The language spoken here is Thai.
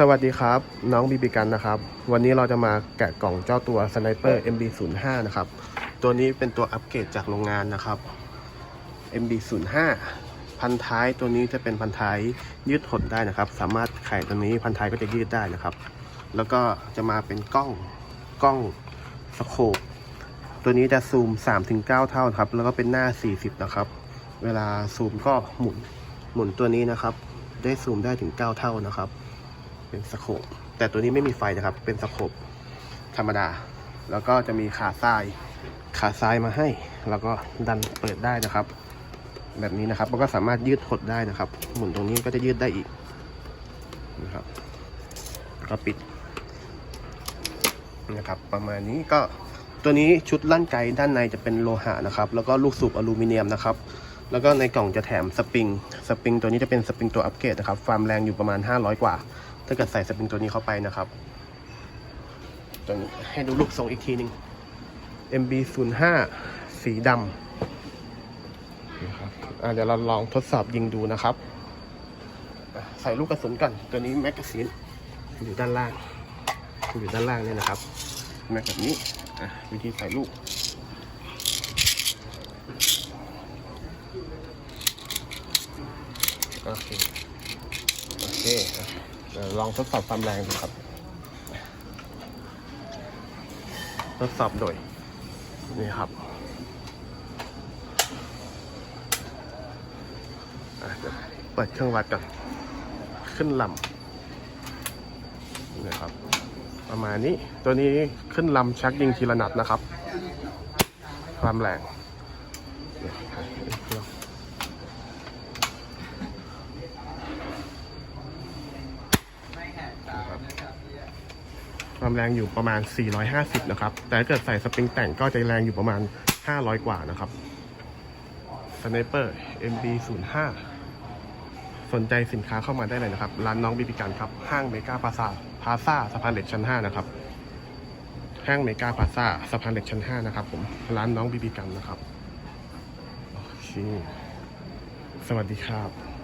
สวัสดีครับ น้องบีบีกันนะครับ วันนี้เราจะมาแกะกล่องเจ้าตัว Sniper MB05 นะครับ ตัวนี้เป็นตัวอัปเกรดจากโรงงานนะครับ MB05 พันท้ายตัวนี้จะเป็นพันท้ายยืดหดได้นะครับ สามารถไขตัวนี้พันท้ายก็จะยืดได้นะครับ แล้วก็จะมาเป็นกล้องกล้องสโคปตัวนี้จะซูม 3-9 เท่าครับ แล้วก็เป็นหน้า 40 นะครับ เวลาซูมก็หมุนหมุนตัวนี้นะครับ ได้ซูมได้ถึง 9 เท่านะครับ เป็นสโคปแต่ตัวนี้ไม่มีไฟนะครับ เป็นสโคปธรรมดา แล้วก็จะมีขาทราย ขาทรายมาให้ แล้วก็ดันเปิดได้นะครับ แบบนี้นะครับมันก็สามารถยืดหดได้นะครับ หมุนตรงนี้ก็จะยืดได้อีกนะครับก็ปิดนะครับ ประมาณนี้ก็ตัวนี้ชุดลั่นไกด้านในจะเป็นโลหะนะครับ แล้วก็ลูกสูบอลูมิเนียมนะครับ แล้วก็ในกล่องจะแถมสปริง สปริงตัวนี้จะเป็นสปริงตัวอัปเกรดนะครับ ความแรงอยู่ประมาณ 500 กว่า ถ้าเกิดใส่สปริงตัวนี้เข้าไปนะครับตัวนี้ให้ดูลูกทรงอีกทีหนึ่ง MB05 สีดำนะครับเดี๋ยวเราลองทดสอบยิงดูนะครับ ใส่ลูกกระสุนก่อนตัวนี้แมกกาซีนอยู่ด้านล่าง อยู่ด้านล่างเนี่ยนะครับแม็กแบบนี้วิธีใส่ลูกโอเคโอเค ลองทดสอบความแรงดูครับ ทดสอบโดยนี่ครับเปิดเครื่องวัดก่อน ขึ้นลำนี่ครับ ประมาณนี้ตัวนี้ขึ้นลำชักยิงทีละนัดนะครับ ความแรงเนี่ยเครื่องความแรงอยู่ประมาณ 450 นะครับ แต่ถ้าเกิดใส่สปริงแต่งก็จะแรงอยู่ประมาณ 500 กว่านะครับ Sniper MB05 สนใจสินค้าเข้ามาได้เลยนะครับ ร้านน้องบีบีกันครับ ห้างเมกาพาซาพาซาสะพานเหล็กชั้น 5 นะครับ ห้างเมกาพาซาสะพานเหล็กชั้น 5 นะครับผม ร้านน้องบีบีกันนะครับ โอเค สวัสดีครับ